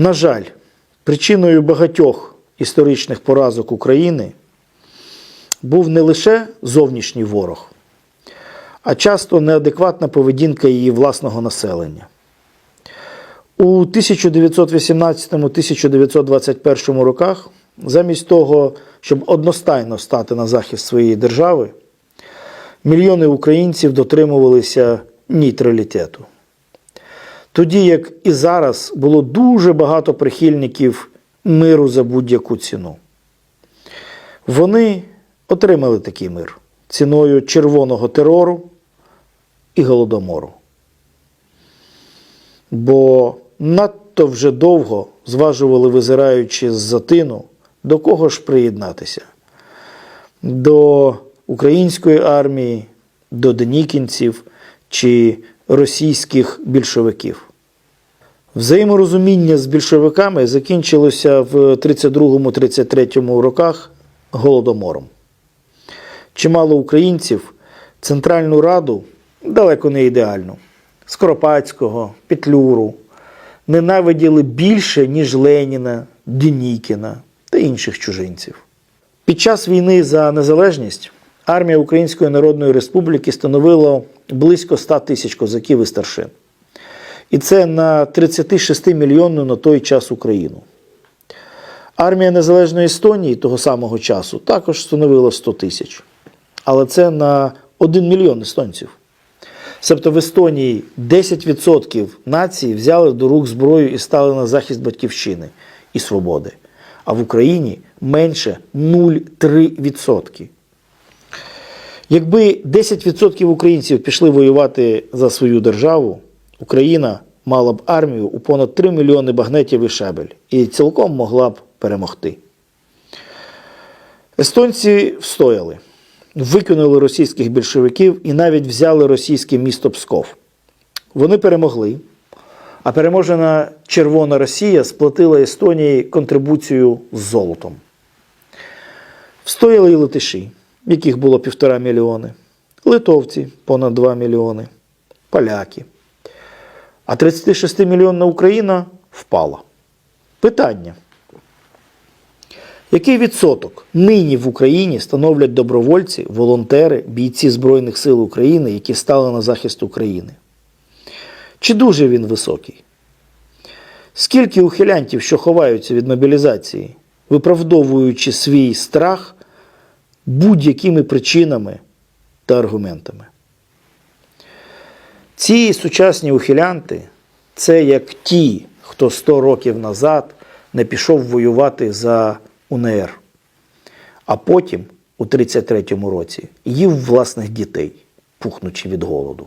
На жаль, причиною багатьох історичних поразок України був не лише зовнішній ворог, а часто неадекватна поведінка її власного населення. У 1918-1921 роках, замість того, щоб одностайно стати на захист своєї держави, мільйони українців дотримувалися нейтралітету. Тоді як і зараз було дуже багато прихильників миру за будь-яку ціну. Вони отримали такий мир ціною червоного терору і голодомору. Бо надто вже довго зважували, визираючи з затину, до кого ж приєднатися? До української армії, до денікінців чи російських більшовиків. Взаєморозуміння з більшовиками закінчилося в 32-33 роках голодомором. Чимало українців Центральну Раду, далеко не ідеальну, Скоропадського, Петлюру, ненавиділи більше, ніж Леніна, Денікіна та інших чужинців. Під час війни за незалежність армія Української Народної Республіки становила близько 100 тисяч козаків і старшин. І це на 36 мільйонну на той час Україну. Армія Незалежної Естонії того самого часу також становила 100 тисяч. Але це на 1 мільйон естонців. Себто в Естонії 10% нації взяли до рук зброю і стали на захист батьківщини і свободи. А в Україні менше 0,3%. Якби 10% українців пішли воювати за свою державу, Україна мала б армію у понад 3 мільйони багнетів і шабель і цілком могла б перемогти. Естонці встояли, викинули російських більшовиків і навіть взяли російське місто Псков. Вони перемогли, а переможена Червона Росія сплатила Естонії контрибуцію з золотом. Встояли і латиші, яких було півтора мільйони, литовці понад 2 мільйони, поляки. А 36-мільйонна Україна впала. Питання. Який відсоток нині в Україні становлять добровольці, волонтери, бійці Збройних сил України, які стали на захист України? Чи дуже він високий? Скільки ухилянтів, що ховаються від мобілізації, виправдовуючи свій страх будь-якими причинами та аргументами? Ці сучасні ухилянти це як ті, хто 100 років назад не пішов воювати за УНР, а потім у 33-му році їв власних дітей, пухнучи від голоду.